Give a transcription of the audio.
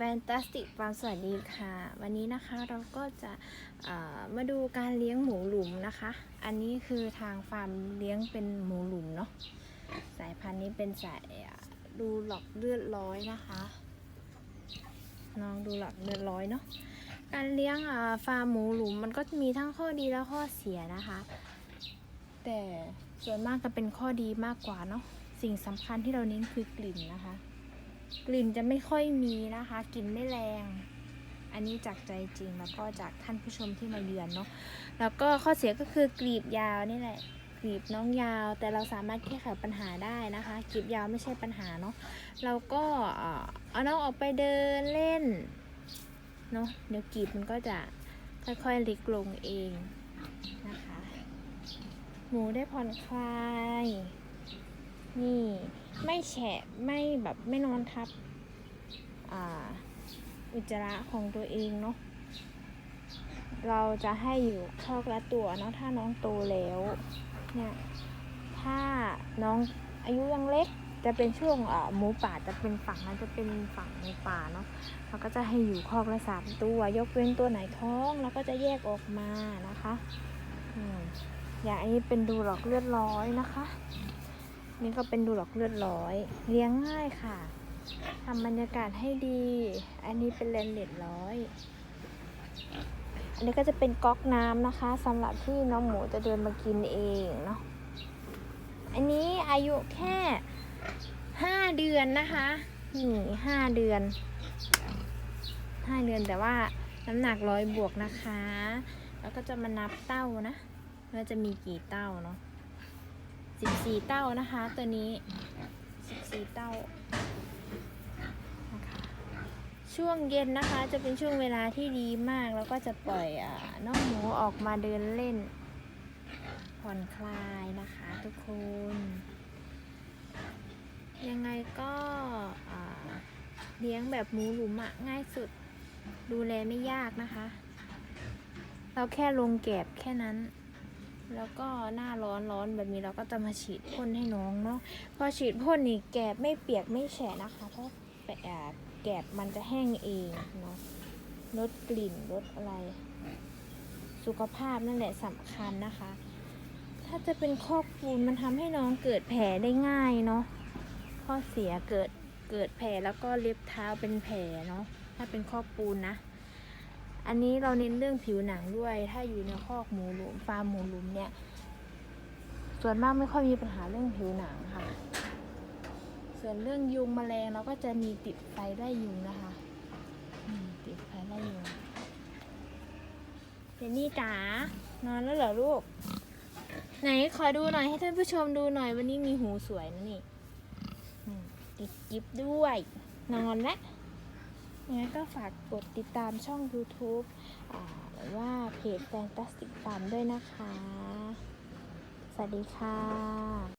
Fantastic Farm สวัสดีค่ะ วันนี้นะคะเราก็จะมาดูการเลี้ยงหมูหลุมนะคะ อันนี้คือทางฟาร์มเลี้ยงเป็นหมูหลุมเนาะสายพันธุ์นี้เป็นสายดูหลอกเลือดร้อยนะคะน้องดูหลอกเลือดร้อยเนาะการเลี้ยงฟาร์มหมูหลุมมันก็มีทั้งข้อดีและข้อเสียนะคะ แต่ส่วนมากจะเป็นข้อดีมากกว่าเนาะสิ่งสำคัญที่เราเน้นคือกลิ่นนะคะ กลิ่นจะไม่ค่อยมีนะคะ กลิ่นไม่แรง อันนี้จากใจจริงแล้วก็จากท่านผู้ชมที่มาเยือนเนาะแล้วก็ข้อเสียก็คือกลีบยาวนี่แหละกลีบน้องยาว แต่เราสามารถแก้ไขปัญหาได้นะคะกลีบยาวไม่ใช่ปัญหาเนาะเราก็เอาน้องออกไปเดินเล่นเนาะเดี๋ยวกลีบมันก็จะค่อยๆเล็กลงเองนะคะ หมูได้ผ่อนคลาย นี่ไม่แฉะไม่แบบไม่นอนทับอ่าอุจจาระของตัวเองเนาะเราจะให้อยู่คอกละตัวเนาะถ้าน้องโตแล้วเนี่ยถ้าน้องอายุยังเล็กจะเป็นช่วงอ่าหมูป่าจะเป็นฝั่งนั้นจะเป็นฝั่งหมูป่าเนาะเราก็จะให้อยู่คอกละสามตัวยกเว้นตัวไหนท้องเราก็จะแยกออกมานะคะอืมอย่างอันนี้เป็นดูหลอกเลือดร้อยนะคะ นี่ก็เป็นดูหลอกเลือดร้อย เลี้ยงง่ายค่ะทำบรรยากาศให้ดี อันนี้เป็นเลนเล็ดร้อย อันนี้ก็จะเป็นก๊อกน้ำนะคะสำหรับที่น้องหมูจะเดินมากินเองเนาะ อันนี้อายุแค่ห้าเดือนนะคะนี่ห้าเดือนห้าเดือนแต่ว่าน้ำหนักร้อยบวกนะคะ แล้วก็จะมานับเต้านะว่าจะมีกี่เต้าเนาะ สิบสี่เต้านะคะ ตัวนี้สิบสี่เต้านะคะช่วงเย็นนะคะจะเป็นช่วงเวลาที่ดีมาก แล้วก็จะปล่อยอน้องหมูออกมาเดินเล่น ผ่อนคลายนะคะทุกคน ยังไงก็เลี้ยงแบบหมูหลุมอะง่ายสุดดูแลไม่ยากนะคะ เราแค่ลงแกบแค่นั้น แล้วก็หน้าร้อนร้อนแบบนี้เราก็จะมาฉีดพ่นให้น้องเนาะพอฉีดพ่นนี่แกบไม่เปียกไม่แฉะนะคะ เพราะแปะอ่าแกบมันจะแห้งเองเนาะลดกลิ่นลดอะไร สุขภาพนั่นแหละสำคัญนะคะ ถ้าจะเป็นคอกปูนมันทำให้น้องเกิดแผลได้ง่ายเนาะข้อเสียเกิดเกิดแผลแล้วก็เล็บเท้าเป็นแผลเนาะถ้าเป็นคอกปูนนะ อันนี้เราเน้นเรื่องผิวหนังด้วย ถ้าอยู่ในคอกหมูหลุมฟาร์มหมูหลุมเนี่ย ส่วนมากไม่ค่อยมีปัญหาเรื่องผิวหนังค่ะ ส่วนเรื่องยุงแมลงเราก็จะมีติดไฟไล่ยุงนะคะติดไฟไล่ยุงเจนนี่จ๋านอนแล้วเหรอลูก ไหนขอดูหน่อยให้ท่านผู้ชมดูหน่อยวันนี้มีหูสวยนะนี่ติดกิฟด้วย นอนแล้ว งั้นก็ฝากกดติดตามช่อง YouTube อ่าหรือว่าเพจ Fantastic Farm ด้วยนะคะ สวัสดีค่ะ